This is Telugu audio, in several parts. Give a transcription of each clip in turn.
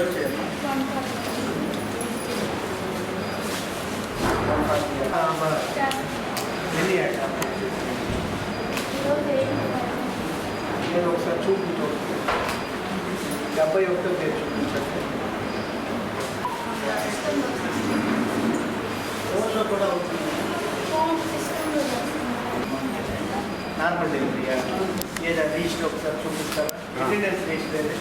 ఎన్ని వచ్చాయమ్మా ఎన్ని నేను ఒకసారి చూపించాను డెబ్బై ఒకటో పేరు చూపించండి. రోజులో కూడా ఉంటుంది నార్మల్ డెలివరీయా ఏదైనా రీచ్లో ఒకసారి చూపిస్తారా? అటెండెన్స్ రీచ్ లేదు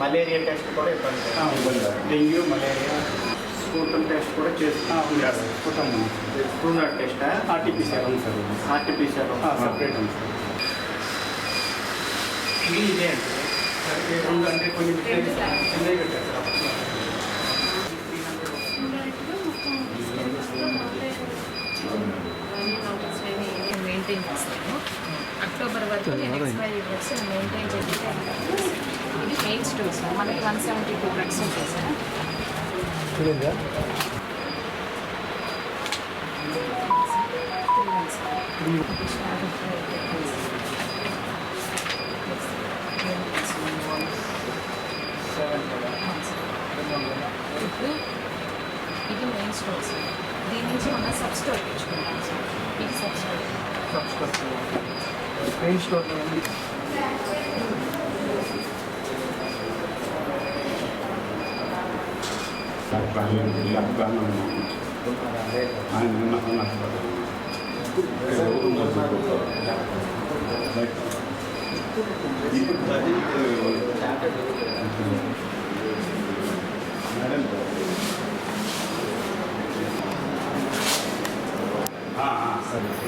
మలేరియా టెస్ట్ కూడా ఇబ్బంది లేదు. డెంగ్యూ మలేరియా స్కూటం టెస్ట్ కూడా చేస్తున్నాం కుటుంబం స్కూటర్ టెస్టా ఆర్టీపీసీఆర్ ఉంది సార్ ఆర్టిఫిషియల్ సపరేట్ ఉంది సార్ ఇది ఇదే అంటే రెండు అంటే కొన్ని చిన్నవి పెట్టారు సార్ అప్పట్లో. మెయింటైన్ చేస్తాను అక్టోబర్ వరకు నేను ఎక్స్పైరీ డ్రగ్స్ మెయింటైన్ చేస్తే ఇది మెయిన్ స్టోర్స్ మనకి వన్ సెవెంటీ టూ డ్రగ్స్ ఉంటాయి సార్. ఇప్పుడు ఇది మెయిన్ స్టోర్స్ దీని నుంచి మనం సబ్ స్టోర్ తెచ్చుకుంటాం సార్ ఇది సబ్ స్టోర్ సబ్స్క్రైబ్ మెయిన్ స్టోర్లో ఉంది ఆయన ஆ ஆ சரி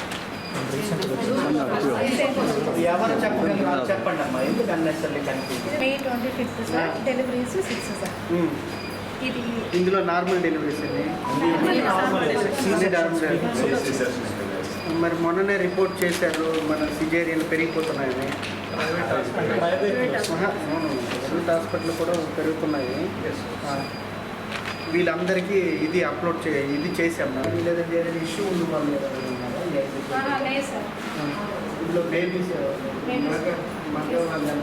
ఎవరు చెప్పగలరు చెప్పండి అమ్మా. ఎందుకు అన్నెసర్లీ కనిపించింది May twenty fifth sir deliveries six sir. ఇది ఇందులో నార్మల్ డెలివరీస్ అండి? అన్ని నార్మల్ డెలివరీస్. మరి మొన్ననే రిపోర్ట్ చేశారు మన సిజేరియన్ పెరిగిపోతున్నాయని ప్రైవేట్ హాస్పిటల్ కూడా పెరుగుతున్నాయి. వీళ్ళందరికీ ఇది అప్లోడ్ చే ఇది చేసాం లేదంటే ఏదైనా ఇష్యూ ఉంది వాళ్ళు ఏదైనా ఉన్నారా? లేకపోతే- ఆహా, లేదు సార్ ఇందులో బేబీస్ Babies. మగ వాళ్ళని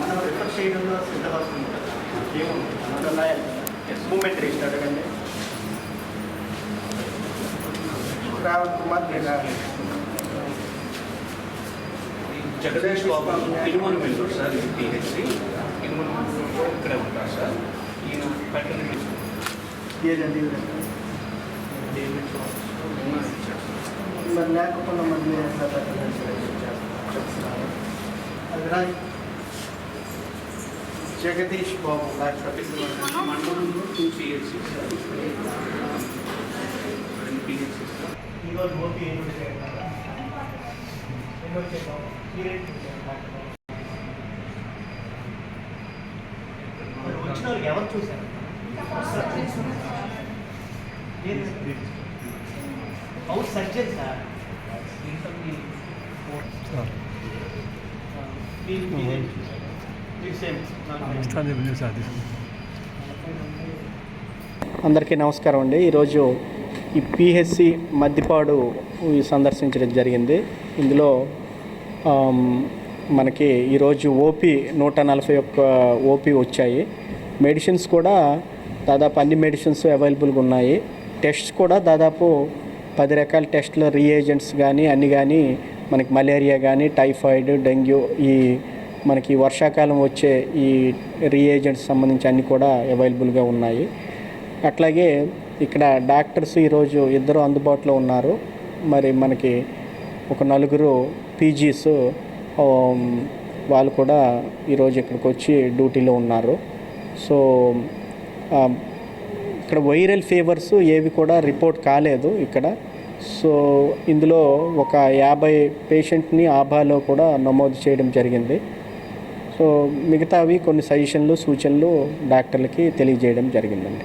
మనం రిఫర్ చేయడంలో సిద్ధవస్తుంది మూమెంట్ రిజిస్టర్ అడగండి రావణ్ కుమార్ బిహారీ జగదీష్ బాబు తిరుమల వెళ్తారు సార్ ఇది పిహెచ్సి తిరుమల ఇక్కడే ఉంటారు సార్ ఈయన పెట్టండి ఏదండి మరి లేకపోతే మరి మీరు ఎట్లా డాక్యుమెంట్స్ చెప్తున్నారు అది రాయి జగదీష్ బాబు డాక్టర్ మండలంలో టూ పిహెచ్సి సార్ రెండు పిహెచ్సి సార్ ఈరోజు ఓపీ ఎన్ని చేయాలి ఎన్ని వచ్చేసాం పీరియడ్ మరి వచ్చిన వాళ్ళకి ఎవరు చూశారు? హౌస్ సర్జన్ సార్ అందరికీ నమస్కారం అండి. ఈరోజు ఈ పిహెచ్సి మద్దిపాడు సందర్శించడం జరిగింది. ఇందులో మనకి ఈరోజు ఓపీ నూట నలభై ఒక్క ఓపీ వచ్చాయి. మెడిసిన్స్ కూడా దాదాపు అన్ని మెడిసిన్స్ అవైలబుల్గా ఉన్నాయి. టెస్ట్స్ కూడా దాదాపు పది రకాల టెస్టుల రీఏజెంట్స్ కానీ అన్ని కానీ మనకి మలేరియా కానీ టైఫాయిడ్ డెంగ్యూ ఈ మనకి వర్షాకాలం వచ్చే ఈ రీఏజెంట్స్ సంబంధించి అన్నీ కూడా అవైలబుల్గా ఉన్నాయి. అట్లాగే ఇక్కడ డాక్టర్స్ ఈరోజు ఇద్దరు అందుబాటులో ఉన్నారు. మరి మనకి ఒక నలుగురు పీజీస్ వాళ్ళు కూడా ఈరోజు ఇక్కడికి వచ్చి డ్యూటీలో ఉన్నారు. సో ఇక్కడ వైరల్ ఫీవర్స్ ఏవి కూడా రిపోర్ట్ కాలేదు ఇక్కడ. సో ఇందులో ఒక యాభై పేషెంట్ని ఆభాలో కూడా నమోదు చేయడం జరిగింది. సో మిగతావి కొన్ని సజెషన్లు సూచనలు డాక్టర్లకి తెలియజేయడం జరిగిందండి.